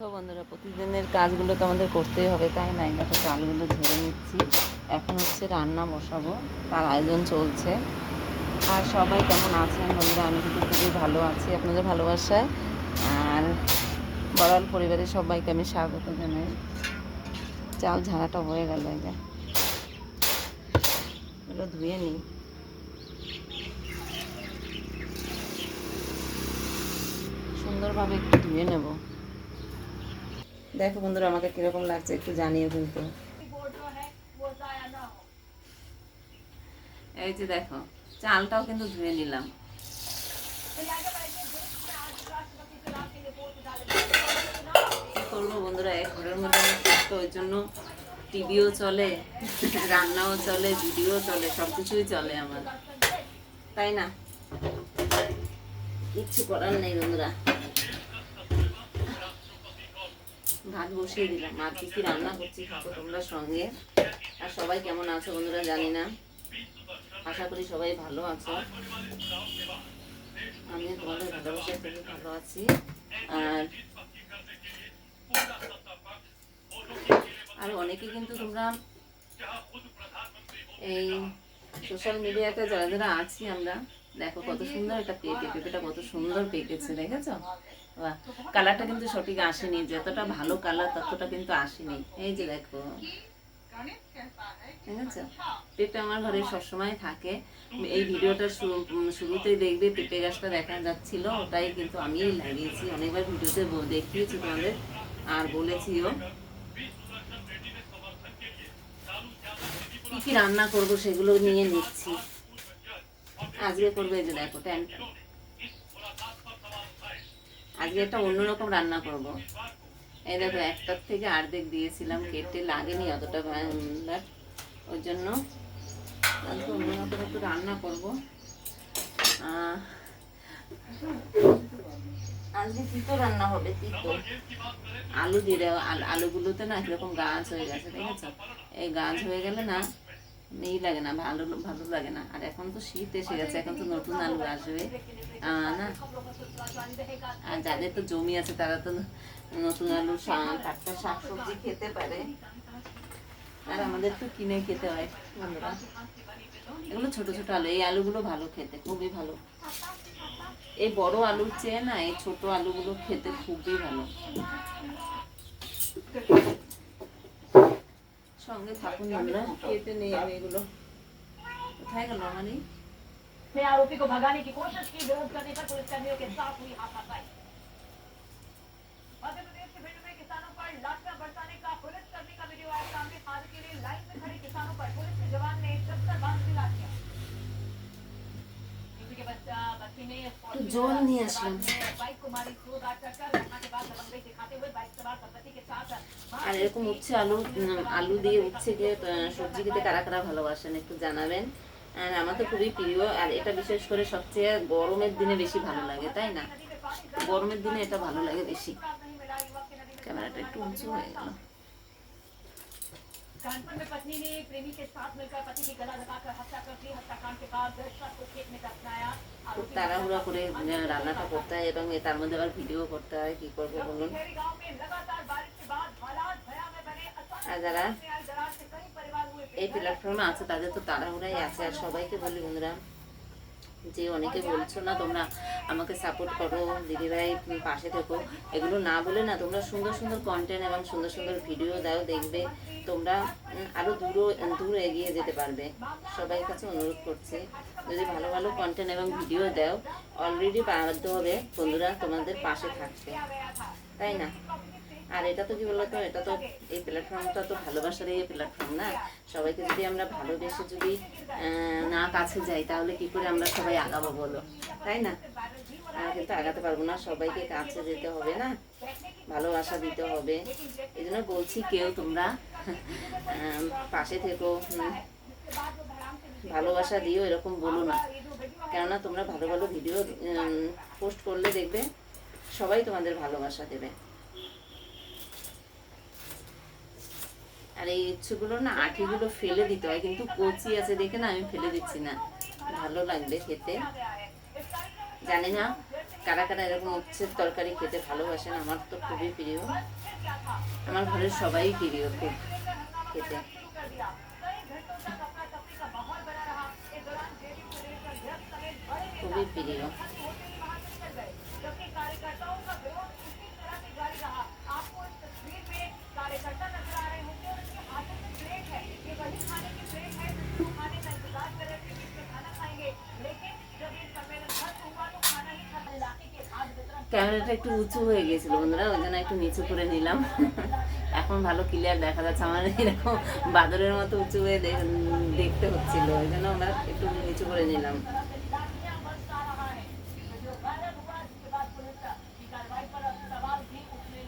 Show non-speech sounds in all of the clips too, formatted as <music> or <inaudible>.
বন্ধুরা, প্রতিদিনের কাজগুলো তো আমাদের করতেই হবে, তাই না? দেখো চালগুলো ঝেড়ে নিচ্ছি। এখন হচ্ছে রান্না বসাবো, তার আয়োজন চলছে। আর সবাই কেমন আছেন বন্ধুরা? আমি কিন্তু খুবই ভালো আছি, আপনাদের ভালোবাসায়। আর বড়াল পরিবারের সবাইকে আমি স্বাগত জানাই। চাল ঝাড়াটা হয়ে গেল যে। এগুলো ধুয়ে নিই। সুন্দরভাবে একটু ধুয়ে নেব। দেখো বন্ধুরা আমাকে কীরকম লাগছে, একটু জানিও কিন্তু এই যে দেখো, চালটাও কিন্তু ধুয়ে নিলাম। করব বন্ধুরা, এক ঘরের মধ্যে থাকতো ওই জন্য টিভিও চলে, রান্নাও চলে, ভিডিও চলে সব কিছুই চলে আমার। তাই না? কিচ্ছু করার নেই বন্ধুরা। ভাত বসিয়ে দিলাম। আর কি রান্না করছি থাকো তোমরা সঙ্গে। আর সবাই কেমন আছো বন্ধুরা জানি না। আশা করি সবাই ভালো আছো। আমি তোমাদের ভালোবাসায় খুবই ভালো আছি। আর আর অনেকে কিন্তু তোমরা এই সোশ্যাল মিডিয়াতে যারা যারা আছি আমরা, দেখো কত সুন্দর একটা পেকে পেঁপেটা কত সুন্দর পেকেছে, দেখেছ? বাহ, কালারটা কিন্তু সঠিক আসেনি, যতটা ভালো কালার ততটা কিন্তু আসেনি। এই যে দেখো। ঠিক আছে? পেঁপে আমার ঘরে সবসময় থাকে। এই ভিডিওটা শুরুতেই দেখবে, পেঁপে গাছটা দেখা যাচ্ছিল, ওটাই কিন্তু আমি লাগিয়েছি। অনেকবার ভিডিওতে দেখিয়েছি তোমাদের, আর বলেছিও। কি কি রান্না করব সেগুলো নিয়ে নিচ্ছি। আজকে করব এই যে দেখো, ট্যান্ট। আজকে একটা অন্যরকম রান্না করব। এই দেখো একটার থেকে অর্ধেক দিয়েছিলাম কেটে লাগেনি অতটা বাট ওই জন্য আজকে অন্যরকম একটু রান্না করব। আজকে তিতো রান্না হবে তিতো আলু দিয়ে দেওয়া আলু আলুগুলোতে না কীরকম গাছ হয়ে গেছে ঠিক আছে এই গাছ হয়ে গেলে না নেই লাগে না, ভালো ভালো লাগে না। আর এখন তো শীত এসে গেছে, এখন তো নতুন আলু আসবে। না? আর যাদের তো জমি আছে, তারা তো নতুন আলু টাটকা শাক সবজি খেতে পারে। আর আমাদের তো কিনে খেতে হয় বন্ধুরা। এগুলো ছোট ছোট আলু, এই আলুগুলো ভালো খেতে, খুবই ভালো। এই বড় আলুর চেয়ে না, এই ছোট আলুগুলো খেতে খুবই ভালো। সঙ্গে থাকুন বন্ধুরা কেটে নেই আমি এগুলো কোথায় গেল আমারই में आरोपी को भगाने की कोशिश की विरोध करने पर पुलिसकर्मियों के साथ हुई हाथापाई मध्य प्रदेश के भिंड में किसानों पर लाठियां बरसाने का पुलिसकर्मी का वीडियो आया सामने खाद के लिए लाइन में खड़े किसानों पर पुलिस के जवान ने शस्त्र बांध दी लाठियां यूपी के बच्चा बस्ती में तो जोर नहीं असलम। बाइक को मारी जोरदार टक्कर घटना के बाद लंबे दिखाते हुए बाइक सवार दंपति के साथ আর এরকম উচ্ছে আলু উম, আলু দিয়ে উচ্ছে দিয়ে আহ, সবজি খেতে কারা কারা ভালোবাসেন একটু জানাবেন আর আমার তো খুবই প্রিয় আর এটা বিশেষ করে সবচেয়ে গরমের দিনে বেশি ভালো লাগে তাই না গরমের দিনে এটা ভালো লাগে বেশি ক্যামেরাটা একটু উঁচু হয়ে গেল कानपुर में पत्नी ने प्रेमी के साथ मिलकर पति की गला दबाकर हत्या कर दी हत्याकांड के बाद शव को खेत में दफनाया খুব তাড়াহুড়া করে রান্নাটা করতে হয় এবং তার মধ্যে আবার ভিডিও করতে হয়, কি করবে বলুন? আর যারা এই প্ল্যাটফর্মে আছে, তাদের তো তাড়াহুড়াই আছে। আর সবাইকে বলি বন্ধুরা যে অনেকে বলছো না তোমরা আমাকে সাপোর্ট করো, দিদিভাই পাশে থেকো, এগুলো না বলে না, তোমরা সুন্দর সুন্দর কন্টেন্ট এবং সুন্দর সুন্দর ভিডিও দাও, দেখবে তোমরা আরও দূরও, দূর এগিয়ে যেতে পারবে। সবাই কাছে অনুরোধ করছি, যদি ভালো ভালো কন্টেন্ট এবং ভিডিও দাও অলরেডি বাধ্য হবে বন্ধুরা তোমাদের পাশে থাকতে। তাই না? আর এটা তো কি বলতো এটা তো এই প্ল্যাটফর্মটা তো ভালোবাসার এই প্ল্যাটফর্ম না? সবাইকে যদি আমরা ভালোবেসে যদি না কাছে যাই, তাহলে কি করে আমরা সবাই আগাবো বলো? তাই না? কিন্তু আগাতে পারব না, সবাইকে কাছে যেতে হবে না? ভালোবাসা দিতে হবে। এই জন্য বলছি কেউ তোমরা পাশে থেকো ভালোবাসা দিও, এরকম বলো না। কেননা তোমরা ভালো ভালো ভিডিও পোস্ট করলে দেখবে, সবাই তোমাদের ভালোবাসা দেবে। আর এই ইচ্ছুগুলো না আঠিগুলো ফেলে দিতে হয়, কিন্তু কচি আছে দেখে না আমি ফেলে দিচ্ছি না। ভালো লাগবে খেতে। জানি না কারা কারা এরকম উচ্ছের তরকারি খেতে ভালোবাসেন, আমার তো খুবই প্রিয়। আমার ঘরের সবাই প্রিয় খুব খেতে। খুবই প্রিয়। ক্যামেরাটা একটু উঁচু হয়ে গেছিল বন্ধুরা, ওই জন্য একটু নিচু করে নিলাম। এখন ভালো ক্লিয়ার দেখা যাচ্ছে, আমার এরকম বাদরের মতো উঁচু হয়ে দেখতে হচ্ছিল, ওই জন্য আমরা একটু নিচু করে নিলাম।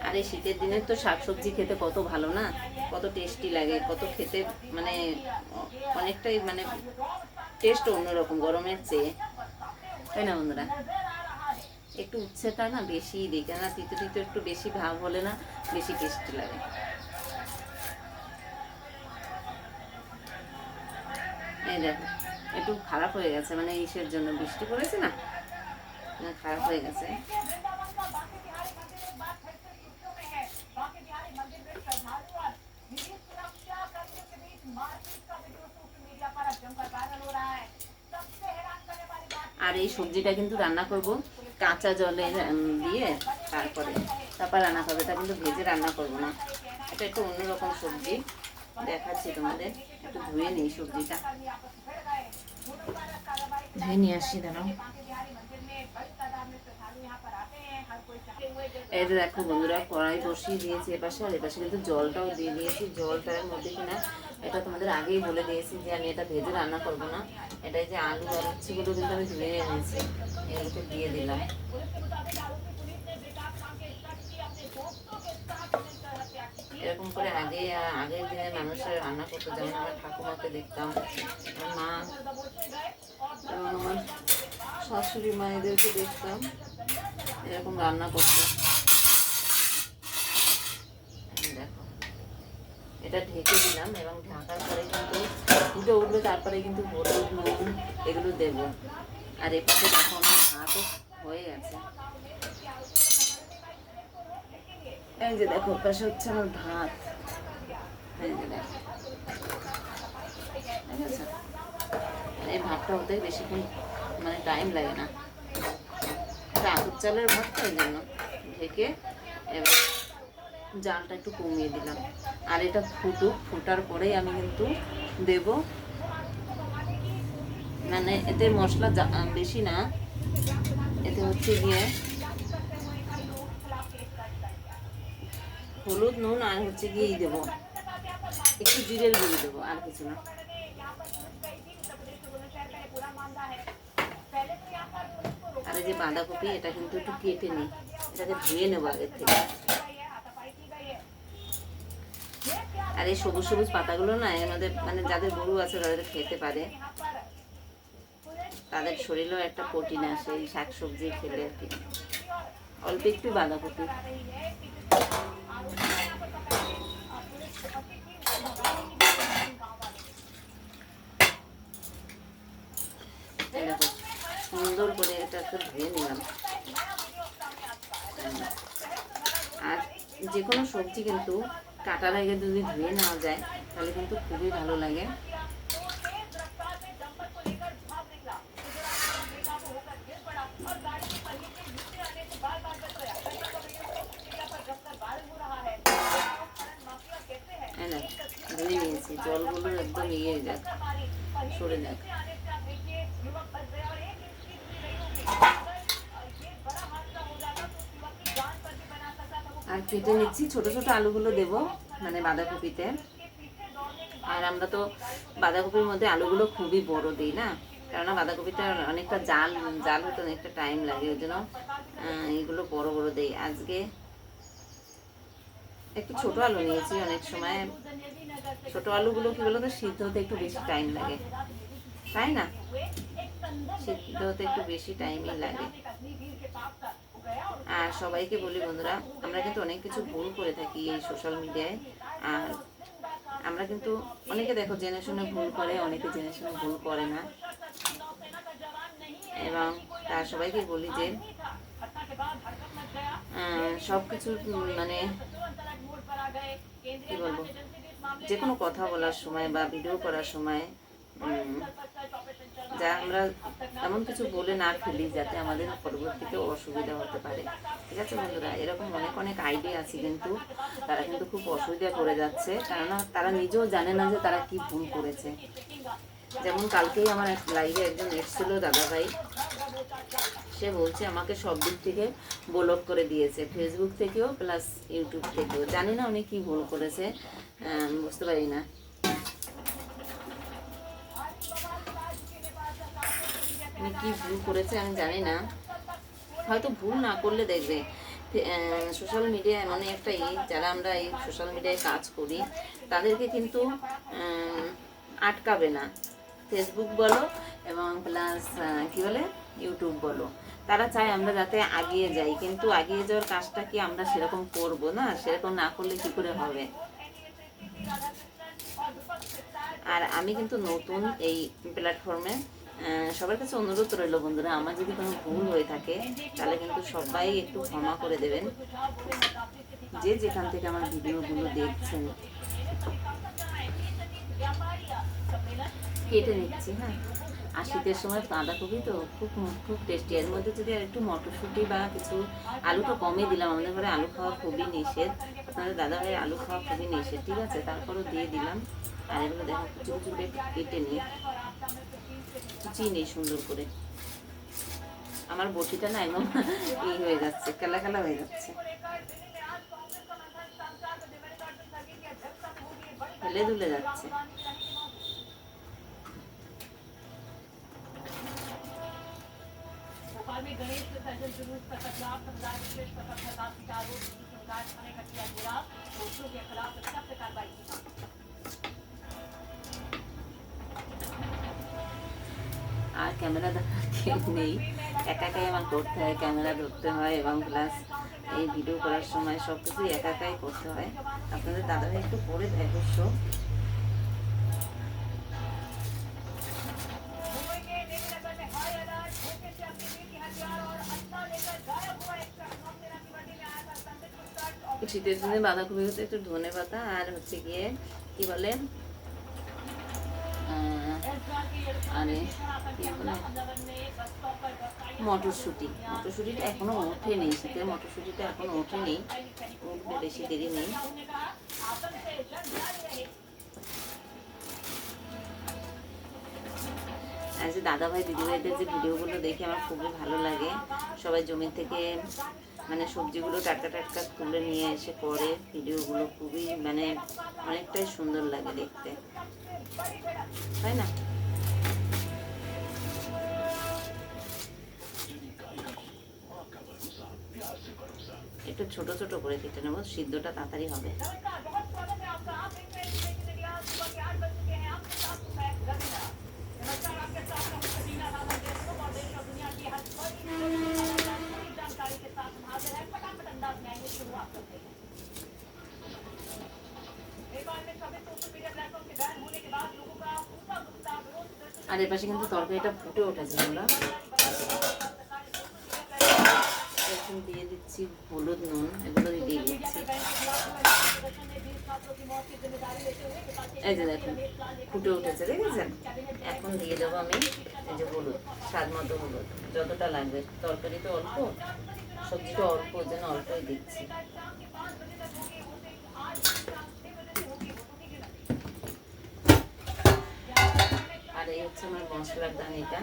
আরে, শীতের দিনে তো শাকসবজি খেতে কত ভালো না? কত টেস্টি লাগে, কত খেতে মানে অনেকটাই মানে টেস্ট অন্যরকম, গরমের চেয়ে। তাই না, বন্ধুরা? একটু উচ্ছেটা না বেশি দিই কেন তিতো তিতো একটু বেশি ভাব হলে না বেশি টেস্টি লাগে। এই দেখো, একটু খারাপ হয়ে গেছে মানে ইসের জন্য বৃষ্টি পড়েছে না, খারাপ হয়ে গেছে। আর এই সবজিটা কিন্তু রান্না করব। কাঁচা জলে দিয়ে তারপরে তারপর রান্না করবে। তা কিন্তু ভেজে রান্না করব না। এটা একটু অন্যরকম সবজি। দেখাচ্ছি তোমাদের। একটু ধুয়ে নিই সবজিটা। ধুয়ে নিয়ে আসি দাঁড়াও। এই দেখো বন্ধুরা কড়াই বসিয়ে দিয়েছি এপাশে আর এপাশে কিন্তু জলটাও দিয়ে দিয়েছি। জলটার মধ্যে কিনা এটা তোমাদের আগেই বলে দিয়েছি যে আমি এটা ভেজে রান্না করব না। এটাই যে আলু আর হচ্ছেগুলো কিন্তু আমি ধুয়ে এনেছি। এগুলোকে দিয়ে দিলাম। এরকম করে আগে, আগের দিনে মানুষের রান্না করতো, যেমন আমার ঠাকুমাকে দেখতাম মা এবং আমার শাশুড়ি মায়েদেরকে দেখতাম, এরকম রান্না করতো এই দেখো এটা ঢেকে দিলাম এবং ঢাকার পরে কিন্তু ফুটে উঠবে, তারপরে কিন্তু হলুদ নুন এগুলো দেব। আর এপাশে দেখো আমার ভাতও হয়ে গেছে। এই যে দেখো পাশে হচ্ছে আমার ভাত। এই যে দেখো। ভাতটা হতে বেশিক্ষণ মানে টাইম লাগে না। এটা চালের ভাত তো এই জন্য ঢেকে এবার জালটা একটু কমিয়ে দিলাম। আর এটা ফুটুক, ফুটার পরেই আমি কিন্তু দেব। মানে এতে মশলা বেশি না। এতে হচ্ছে গিয়ে হলুদ, নুন আর হচ্ছে গিয়ে ই দেবো। একটু জিরের গুঁড়ি দেবো, আর কিছু না। আর এই যে বাঁধাকপি, এটা কিন্তু একটু কেটে নিই। এটাকে ধুয়ে নেব আগের থেকে। আর এই সবুজ সবুজ পাতাগুলো না মধ্যে মানে যাদের গরু আছে তাদের খেতে পারে। তাদের শরীরেও একটা প্রোটিন আসে, এই শাক সবজি খেলে আর কি। অল্প একটু বাঁধাকপি। সুন্দর করে একটু ধুয়ে নিলাম। আর যে কোনো সবজি কিন্তু কাটার আগে যদি ধুয়ে নেওয়া যায় তাহলে কিন্তু খুবই ভালো লাগে হ্যাঁ না ধুয়ে নিয়েছি জলগুলো একদম ইয়ে যাক সরে যাক আর নিচ্ছি ছোট ছোট আলুগুলো দেব মানে বাঁধাকপিতে। আর আমরা তো বাঁধাকপির মধ্যে আলুগুলো খুবই বড় দিই না? কেননা বাঁধাকপিটা অনেকটা জাল জাল হতে অনেকটা টাইম লাগে, ওই জন্য এগুলো বড় বড় দিই। আজকে একটু ছোট আলু নিয়েছি অনেক সময়। ছোট আলুগুলো কি বলতো, সিদ্ধ হতে একটু বেশি টাইম লাগে। তাই না? সিদ্ধ হতে একটু বেশি টাইমই লাগে। আর সবাইকে বলি বন্ধুরা, আমরা কিন্তু অনেক কিছু ভুল করে থাকি এই সোশ্যাল মিডিয়ায় আর আমরা কিন্তু অনেকে দেখো জেনে শুনে ভুল করে, অনেকে জেনে শুনে ভুল করে না। এবং তার সবাইকে বলি যে সব কিছু মানে কি বলব? যে কোনো কথা বলার সময় বা ভিডিও করার সময় যা আমরা এমন কিছু বলে না ফেলি যাতে আমাদের পরবর্তীতে অসুবিধা হতে পারে। ঠিক আছে বন্ধুরা? এরকম অনেক অনেক আইডিয়া আছে কিন্তু। তারা কিন্তু খুব অসুবিধা করে যাচ্ছে। কেননা তারা নিজেও জানে না যে তারা কি ভুল করেছে। যেমন কালকেই আমার এক লাইভে একজন এসেছিল দাদাভাই। সে বলছে, আমাকে সব দিক থেকে ব্লক করে দিয়েছে। ফেসবুক থেকেও প্লাস ইউটিউব থেকেও। জানি না উনি কি ভুল করেছে। বুঝতে পারি না। উনি কি ভুল করেছে আমি জানি না। হয়তো ভুল না করলে দেখবে। সোশ্যাল মিডিয়া এমনই একটা ই যারা আমরা এই সোশ্যাল মিডিয়ায় কাজ করি, তাদেরকে কিন্তু আটকাবে না। ফেসবুক বলো এবং প্লাস কী বলে? ইউটিউব বলো। তারা চায় আমরা যাতে আগিয়ে যাই, কিন্তু আগিয়ে যাওয়ার কাজটা কি আমরা সেরকম করব না? সেরকম না করলে কি করে হবে? আর আমি কিন্তু নতুন এই প্ল্যাটফর্মে সবার কাছে অনুরোধ রইল, বন্ধুরা, আমার যদি কোনো ভুল হয়ে থাকে, তাহলে কিন্তু সবাই একটু ক্ষমা করে দেবেন। যে যেখান থেকে আমার ভিডিওগুলো দেখছেন, কেটে নিচ্ছি হ্যাঁ? আর শীতের সময় বাঁধাকপি তো খুব খুব টেস্টি এর মধ্যে যদি আর একটু মটরশুঁটি বা কিছু আলুটা কমই দিলাম, আমাদের ঘরে আলু খাওয়া খুবই নিষেধ। আপনাদের দাদা ভাই আলু খাওয়া খুবই নিষেধ, ঠিক আছে? তারপরও দিয়ে দিলাম। আর এগুলো দেখো কুচু কুচু কেটে নিয়ে কুচিয়ে নিই সুন্দর করে আমার বটিটা না একদম ই হয়ে যাচ্ছে কালা কালা হয়ে যাচ্ছে হেলে দুলে যাচ্ছে भोपाल में गणेश विसर्जन जुलूस का खिलाफ समुदाय विशेष पत्रकार काफी आरोप समुदाय थाने का किया गिरा दोषियों के खिलाफ सख्त कार्रवाई की मांग আর ক্যামেরা ঠিক নেই। একা একাই আমার করতে হয়, ক্যামেরা ধরতে হয় এবং প্লাস এই ভিডিও করার সময় সব কিছুই একা একাই করতে হয়। আপনাদের দাদা একটু পরে দেয় অবশ্য শীতের দিনে বাঁধাকপি হচ্ছে একটু ধনে পাতা আর হচ্ছে গিয়ে কি বলে বলে মটরশুঁটি। মটরশুঁটিটা এখনও ওঠেনি, শীতের মটরশুঁটিটা এখনও ওঠেনি। উঠবে বেশি দেরি নেই। আর যে দাদাভাই, দিদিভাইদের যে ভিডিওগুলো দেখে আমার খুবই ভালো লাগে। সবাই জমি থেকে মানে সবজিগুলো টাটকা টাটকা তুলে নিয়ে এসে করে। ভিডিওগুলো খুবই মানে অনেকটাই সুন্দর লাগে দেখতে। তাই না? একটু ছোট ছোট করে কেটে নেব, সিদ্ধটা তাড়াতাড়ি হবে। আর এর পাশে কিন্তু তরকারিটা ফুটে ওঠেছে আমরা এখন দিয়ে দিচ্ছি হলুদ নুন এগুলো দিয়ে দিচ্ছি। এই যে দেখুন ফুটে উঠেছে দেখেছেন? এখন দিয়ে দেবো আমি এই যে হলুদ স্বাদ মতো হলুদ যতটা লাগবে। তরকারি তো অল্প সবজিটা অল্প ওই জন্য অল্পই দিচ্ছি। আর এই হচ্ছে আমার মশলার দান এটা।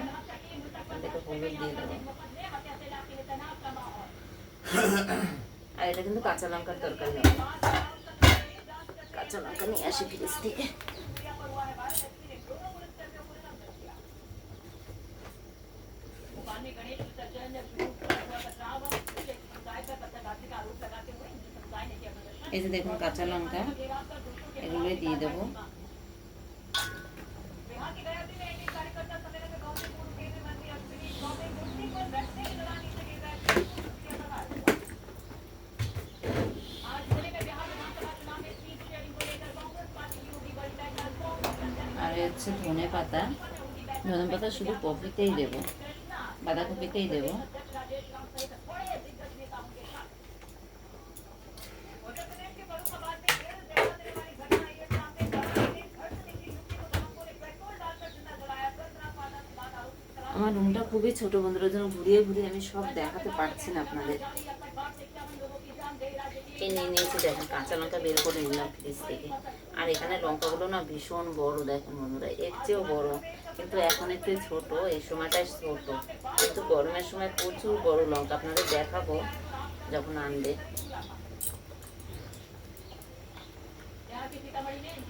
এখান থেকে হলুদ দিয়ে দেবো। আর এটা কিন্তু কাঁচা লঙ্কার তরকারি। হবে কাঁচা লঙ্কা নিয়ে আসি ফ্রিজ থেকে এই যে দেখুন কাঁচা লঙ্কা, এগুলোই দিয়ে দেবো। হচ্ছে ধনে পাতা ধনে পাতা শুধু কপিতেই দেব, বাঁধাকপিতেই দেব। আমার রুমটা খুবই ছোট বন্ধুরা যেন ঘুরিয়ে ঘুরিয়ে আমি সব দেখাতে পারছি না আপনাদের। এই নিয়ে নিয়েছি, দেখেন কাঁচা লঙ্কা বের করে নিলাম ফ্রিজ থেকে। আর এখানে লঙ্কাগুলো না ভীষণ বড়, দেখেন বন্ধুরা, এর চেয়েও বড়। কিন্তু এখন একটু ছোট, এই সময়টাই ছোট। কিন্তু গরমের সময় প্রচুর বড় লঙ্কা, আপনাদের দেখাবো যখন আনবে।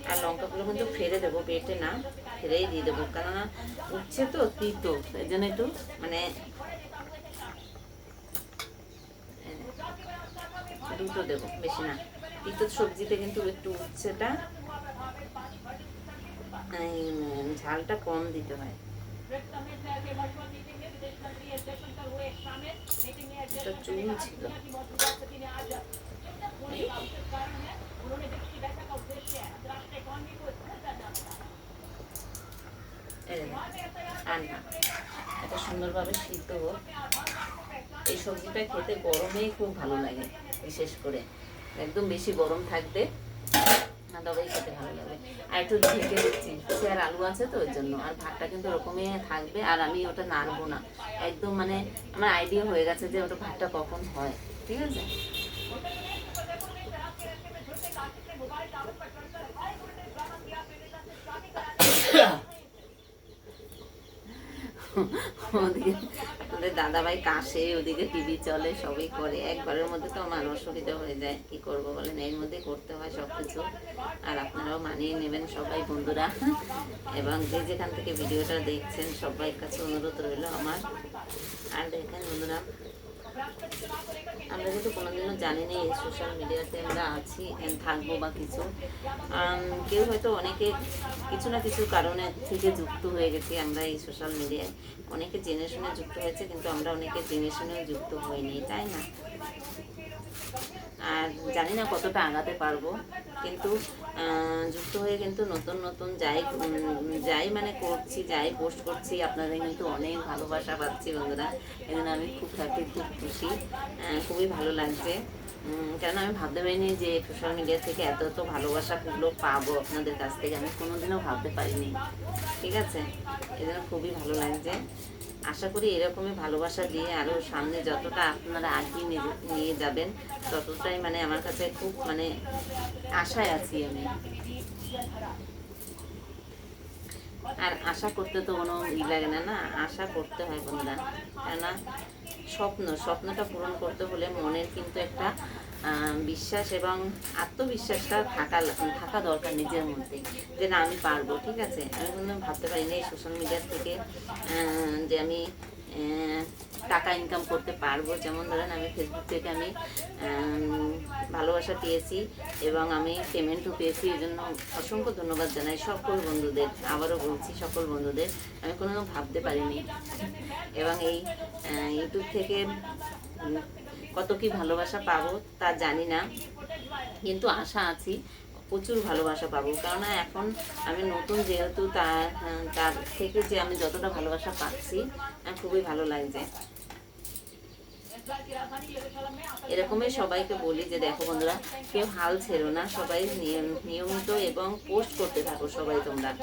আর লঙ্কাগুলো কিন্তু ফেলে দেবো বেটে না, ফেলেই দিয়ে দেবো। কেননা উঠছে তো, তিতো এই জন্য একটু মানে দুটো দেবো, বেশি না। তিতো সবজিতে কিন্তু একটু উচ্ছেটা। ঝালটা কম দিতে হয়। চুল ছিল। এটা সুন্দরভাবে সিদ্ধ হোক। এই সবজিটা খেতে গরমেই খুব ভালো লাগে বিশেষ করে। একদম বেশি গরম থাকবে না তবেই খেতে ভালো লাগবে আর একটু ঢেকে দিচ্ছি আর আলু আছে তো ওই জন্য। আর ভাতটা কিন্তু ওরকমই থাকবে আর আমি ওটা নাড়বো না। একদম মানে আমার আইডিয়া হয়ে গেছে যে ওটা ভাতটা কখন হয় ঠিক আছে? <coughs> ওদিকে ওদের দাদাভাই কাশে, ওদিকে টিভি চলে, সবই করে। একবারের মধ্যে তো আমার অসুবিধা হয়ে যায়। কি করব বলেন? এর মধ্যে করতে হয় সব কিছু আর আপনারাও মানিয়ে নেবেন সবাই, বন্ধুরা। এবং যে যেখান থেকে ভিডিওটা দেখছেন সবাই কাছে অনুরোধ রইল আমার। আর দেখেন বন্ধুরা আমরা কিন্তু কোনোদিনও জানি না এই সোশ্যাল মিডিয়াতে আমরা আছি থাকব বা কিছু। কেউ হয়তো অনেকে কিছু না কিছু কারণে থেকে যুক্ত হয়ে গেছি আমরা এই সোশ্যাল মিডিয়ায় অনেকে জেনে শুনে যুক্ত হয়েছে, কিন্তু আমরা অনেকে জেনে শুনেও যুক্ত হইনি, তাই না? আর জানি না কতটা আগাতে পারব, কিন্তু যুক্ত হয়ে কিন্তু নতুন নতুন যাই যাই মানে করছি, যাই পোস্ট করছি, আপনাদের কিন্তু অনেক ভালোবাসা পাচ্ছি বন্ধুরা। জন্য আমি খুব হ্যাপি খুব খুশি খুবই ভালো লাগছে। কেন আমি ভাবতে পারিনি যে সোশ্যাল মিডিয়া থেকে এত এত ভালোবাসাগুলো পাবো আপনাদের কাছ থেকে, আমি কোনোদিনও ভাবতে পারিনি। ঠিক আছে? এই জন্য খুবই ভালো লাগছে। আশা করি এরকমই ভালোবাসা দিয়ে আরও সামনে যতটা আপনারা আগিয়ে নিয়ে- যাবেন, ততটাই মানে আমার কাছে খুব মানে আশায় আছি আমি। আর আশা করতে তো কোনো ই লাগে না না? আশা করতে হয় বন্ধুরা কেননা, স্বপ্ন, স্বপ্নটা পূরণ করতে হলে মনের কিন্তু একটা বিশ্বাস এবং আত্মবিশ্বাসটা থাকা থাকা দরকার নিজের মধ্যে, যে না, আমি পারব, ঠিক আছে? আমি কোনো ভাবতে পারি না এই সোশ্যাল মিডিয়ার থেকে যে আমি টাকা ইনকাম করতে পারব। যেমন ধরেন, আমি ফেসবুক থেকে আমি ভালোবাসা পেয়েছি এবং আমি পেমেন্টও পেয়েছি এই জন্য অসংখ্য ধন্যবাদ জানাই সকল বন্ধুদের, আবারও বলছি সকল বন্ধুদের, আমি কোনো ভাবতে পারিনি। এবং এই ইউটিউব থেকে কত কি ভালোবাসা পাবো তা জানি না। কিন্তু আশা আছি প্রচুর ভালোবাসা পাবো। কেননা এখন আমি নতুন যেহেতু তার হ্যাঁ, তার থেকে যে আমি যতটা ভালোবাসা পাচ্ছি খুবই ভালো লাগছে। এরকমই সবাইকে বলি যে দেখো বন্ধুরা কেউ হাল ছেড়ো না সবাই নিয়ম- নিয়মিত এবং পোস্ট করতে থাকো সবাই তোমরা।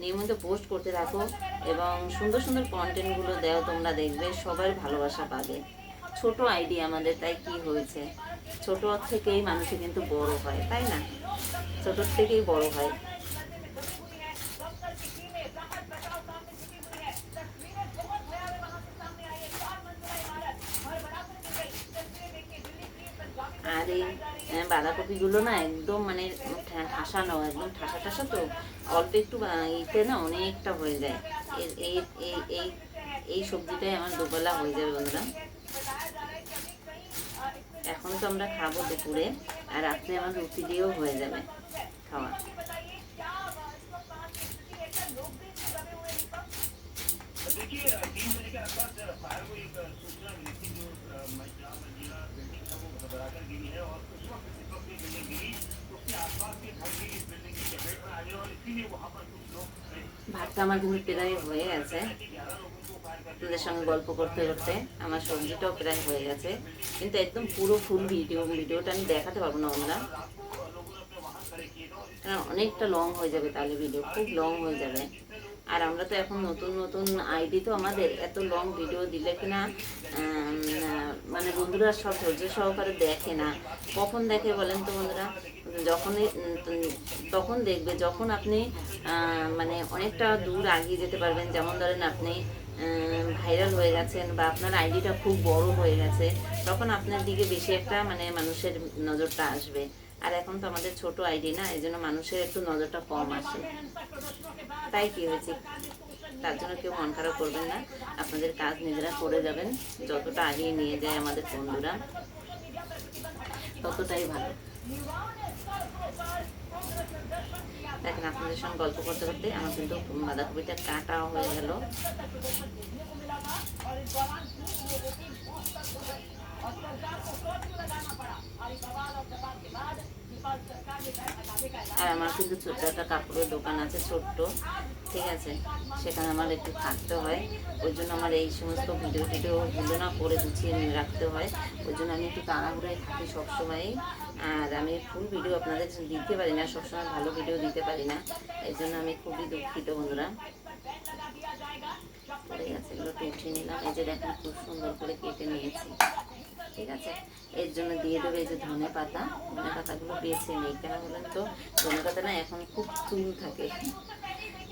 নিয়মিত পোস্ট করতে থাকো এবং সুন্দর সুন্দর কন্টেন্টগুলো দেও তোমরা দেখবে সবার ভালোবাসা পাবে। ছোট আইডিয়া আমাদের, তাই কি হয়েছে? ছোট থেকেই মানুষে কিন্তু বড় হয়, তাই না? ছোট থেকেই বড় হয়। আর এই বাঁধাকপিগুলো না একদম মানে ঠা- ঠাসানো একদম ঠাসা ঠাসা তো, অল্প একটু ইতে না অনেকটা হয়ে যায়। এই এই এই সবজিটাই আমার দুবেলা হয়ে যাবে বন্ধুরা। এখন তো আমরা খাব দুপুরে, আর রাত্রে আমার রুটি দিয়েও হয়ে যাবে খাওয়া। ভাতটা আমার ঘুরে পেরাই হয়ে গেছে। আপনাদের সঙ্গে গল্প করতে করতে আমার সবজিটাও প্রায় হয়ে গেছে। কিন্তু একদম পুরো ফুল ভিডিও ভিডিওটা আমি দেখাতে পারব না আমরা কারণ অনেকটা লং হয়ে যাবে তাহলে ভিডিও খুব লং হয়ে যাবে। আর আমরা তো এখন নতুন নতুন আইডি তো আমাদের, এত লং ভিডিও দিলে কিনা মানে বন্ধুরা সব ধৈর্য সহকারে দেখে না। কখন দেখে বলেন তো বন্ধুরা? যখনই, তখন দেখবে, যখন আপনি মানে অনেকটা দূর আগিয়ে যেতে পারবেন। যেমন ধরেন আপনি ভাইরাল হয়ে গেছেন বা আপনার আইডিটা খুব বড় হয়ে গেছে, তখন আপনার দিকে বেশি একটা মানে মানুষের নজরটা আসবে। আর এখন তো আমাদের ছোট আইডি না, এই জন্য মানুষের একটু নজরটা কম আসে। তাই কি হয়েছে? তার জন্য কেউ মন খারাপ করবেন না, আপনাদের কাজ নিজেরা করে যাবেন, যতটা আগিয়ে নিয়ে যায় আমাদের বন্ধুরা, ততটাই ভালো। দেখেন, আপনাদের সঙ্গে গল্প করতে করতে আমার কিন্তু বাঁধাকপিটা কাটা হয়ে গেল। আর আমার কিন্তু ছোট্ট একটা কাপড়ের দোকান আছে, ছোট্ট। ঠিক আছে, সেখানে আমার একটু থাকতে হয়। ওই জন্য আমার এই সমস্ত ভিডিও টিডিওগুলো না, করে গুছিয়ে রাখতে হয়। ওই জন্য আমি একটু তাড়াহুড়ায় থাকি সবসময়ই। আর আমি ফুল ভিডিও আপনাদের দিতে পারি না, সবসময় ভালো ভিডিও দিতে পারি না। এই জন্য আমি খুবই দুঃখিত বন্ধুরা। নিলাম। এই যে খুব সুন্দর করে কেটে নিয়েছি। ঠিক আছে? এর জন্য দিয়ে দেবে এই যে বেছে নেই। কেন তো? এখন খুব চুল থাকে।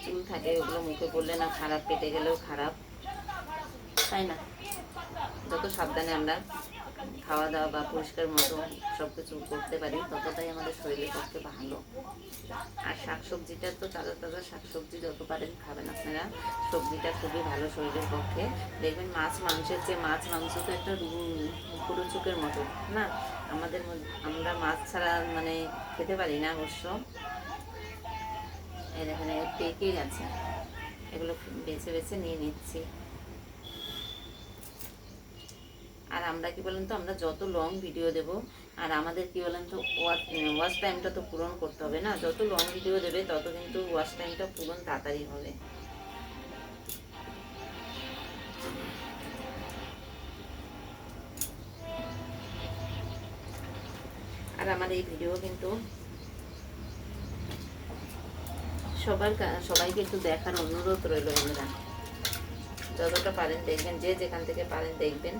চুল থাকে, ওগুলো মুখে পড়লে না খারাপ পেটে গেলেও খারাপ। তাই না? যত সাবধানে আমরা খাওয়া দাওয়া বা পরিষ্কার মতো সব কিছু করতে পারি, ততটাই আমাদের শরীরের পক্ষে ভালো। আর শাকসবজিটা তো তাজা তাজা শাকসবজি যত পারেন খাবেন আপনারা। সবজিটা খুবই ভালো শরীরের পক্ষে। দেখবেন মাছ মাংসের চেয়ে মাছ মাংস তো একটা পুরো চোখের মতো, না? আমাদের আমরা মাছ ছাড়া মানে খেতে পারি না অবশ্য। এই দেখেন, এই পেকে এগুলো বেছে বেছে নিয়ে নিচ্ছি। আর আমরা কি বলেন তো, আমরা যত লং ভিডিও দেব, আর আমাদের কি বলেন তো ওয়াচ টাইমটা তো পূরণ করতে হবে না? যত লং ভিডিও দেবে, তত কিন্তু ওয়াচ টাইমটা পূরণ তাড়াতাড়ি হবে। আর আমার এই ভিডিও কিন্তু সবার সবাইকে একটু দেখার অনুরোধ রইল বন্ধুরা যতটা পারেন দেখবেন, যে যেখান থেকে পারেন দেখবেন।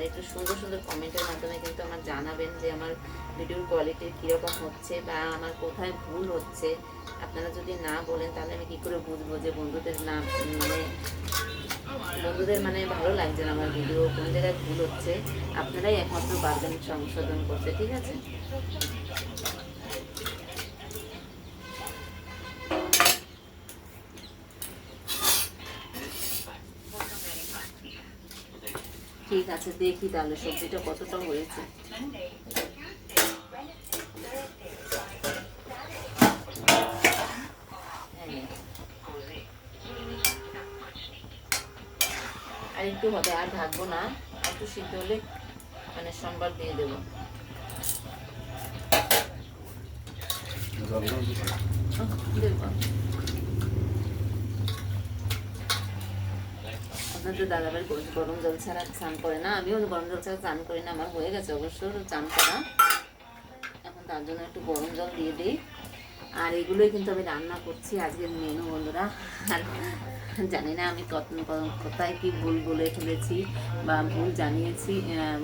আর একটু সুন্দর সুন্দর কমেন্টের মাধ্যমে কিন্তু আমার জানাবেন যে আমার ভিডিওর কোয়ালিটি কীরকম হচ্ছে বা আমার কোথায় ভুল হচ্ছে। আপনারা যদি না বলেন তাহলে আমি কী করে বুঝব যে বন্ধুদের না মানে বন্ধুদের মানে ভালো লাগছে না আমার ভিডিও কোন জায়গায় ভুল হচ্ছে? আপনারাই একমাত্র পারবেন সংশোধন করছে ঠিক আছে? আছে দেখি তাহলে সবজিটা কতটা হয়েছে হ্যাঁ। আর একটু হবে আর ঢাকবো না একটু সিদ্ধ হলে মানে সোমবার দিয়ে দেবো দেবো। আপনার তো দাদাভাই গরম- জল ছাড়া চান করে না। আমিও গরম জল ছাড়া চান করি না, আমার হয়ে গেছে অবশ্য, চান করা। এখন তার জন্য একটু গরম জল দিয়ে দিই। আর এগুলোই কিন্তু আমি রান্না করছি আজকের মেনু বন্ধুরা। আর জানি না আমি কত কোথায় কি ভুল বলে ফেলেছি বা ভুল জানিয়েছি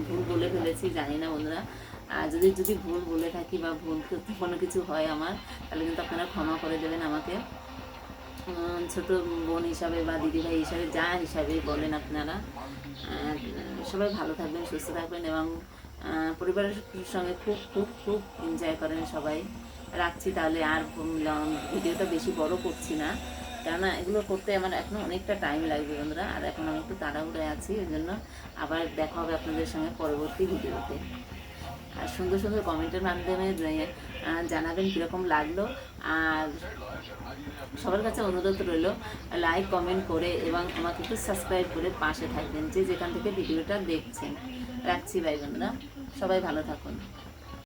ভুল বলে ফেলেছি, জানি না, বন্ধুরা। আর যদি যদি ভুল বলে থাকি বা ভুল কোনো কিছু হয় আমার, তাহলে কিন্তু আপনারা ক্ষমা করে দেবেন আমাকে। ছোট বোন হিসাবে বা দিদিভাই হিসাবে, যা হিসাবে বলেন আপনারা। সবাই ভালো থাকবেন, সুস্থ থাকবেন এবং পরিবারের সঙ্গে খুব খুব খুব এনজয় করেন সবাই। রাখছি তাহলে আর ভিডিওটা বেশি বড় করছি না। কেননা এগুলো করতে আমার এখন অনেকটা টাইম লাগবে বন্ধুরা, আর এখন আমি একটু তাড়াহুড়োয় আছি ওই জন্য আবার দেখা হবে আপনাদের সঙ্গে পরবর্তী ভিডিওতে আর সুন্দর সুন্দর কমেন্টের মাধ্যমে জানাবেন কীরকম লাগল। আর সবার কাছে অনুরোধ রইল লাইক কমেন্ট করে এবং আমাকে একটু সাবস্ক্রাইব করে পাশে থাকবেন যে, যেখান থেকে ভিডিওটা দেখছেন। রাখছি ভাই বোনরা সবাই ভালো থাকুন।